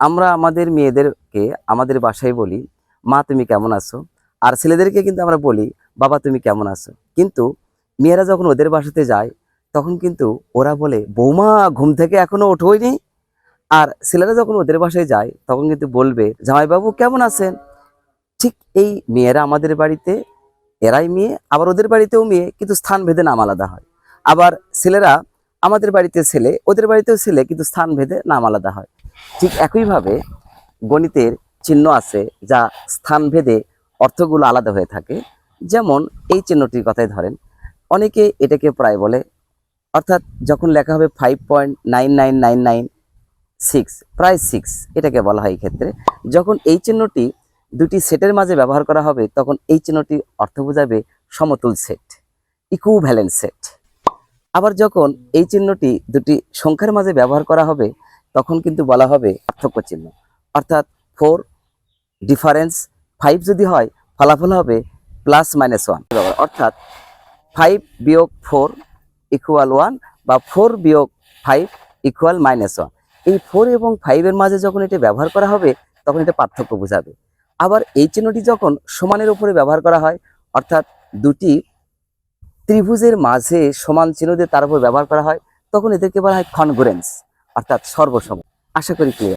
আমরা আমাদের মেয়েদেরকে আমাদের বাসায় বলি, মা, তুমি কেমন আছো? আর ছেলেদেরকে কিন্তু আমরা বলি, বাবা, তুমি কেমন আছো? কিন্তু মেয়েরা যখন ওদের বাসাতে যায়, তখন কিন্তু ওরা বলে, বৌমা, ঘুম থেকে এখনও ওঠোইনি? আর ছেলেরা যখন ওদের বাসায় যায়, তখন কিন্তু বলবে, জামাইবাবু, কেমন আছেন? ঠিক এই মেয়েরা আমাদের বাড়িতে, এরাই মেয়ে, আবার ওদের বাড়িতেও মেয়ে, কিন্তু স্থান ভেদে নাম আলাদা হয়। আবার ছেলেরা আমাদের বাড়িতে ছেলে, ওদের বাড়িতেও ছেলে, কিন্তু স্থান ভেদে নাম আলাদা হয়। ঠিক একইভাবে গণিতের চিহ্ন আছে যা স্থান ভেদে অর্থগুলো আলাদা হয়ে থাকে। যেমন এই চিহ্নটির কথাই ধরেন, অনেকে এটাকে প্রায় বলে, অর্থাৎ যখন লেখা হবে five point nine nine nine nine six প্রায় সিক্স এটাকে বলা হয় এই ক্ষেত্রে, যখন এই চিহ্নটি দুটি সেটের মাঝে ব্যবহার করা হবে, তখন এই চিহ্নটি অর্থ বোঝাবে সমতুল সেট ইকুভ্যালেন্ট সেট। আবার যখন এই চিহ্নটি দুটি সংখ্যার মাঝে ব্যবহার করা হবে তখন কিন্তু বলা হবে পার্থক্য চিহ্ন। অর্থাৎ ফোর ডিফারেন্স ফাইভ যদি হয়, ফলাফল হবে প্লাস মাইনাস ওয়ান অর্থাৎ ফাইভ বিয়োগ ফোর ইকুয়াল ওয়ান বা ফোর বিয়োগ ফাইভ ইকুয়াল মাইনাস ওয়ান এই ফোর এবং ফাইভের মাঝে যখন এটা ব্যবহার করা হবে, তখন এটা পার্থক্য বোঝাবে। আবার এই চিহ্নটি যখন সমানের উপরে ব্যবহার করা হয়, অর্থাৎ দুটি ত্রিভুজের মাঝে সমান চিহ্ন দিয়ে তার উপর ব্যবহার করা হয়, তখন এদেরকে বলা হয় কনগুরেন্স অর্থাৎ সর্বসম। আশা করি ক্লিয়ার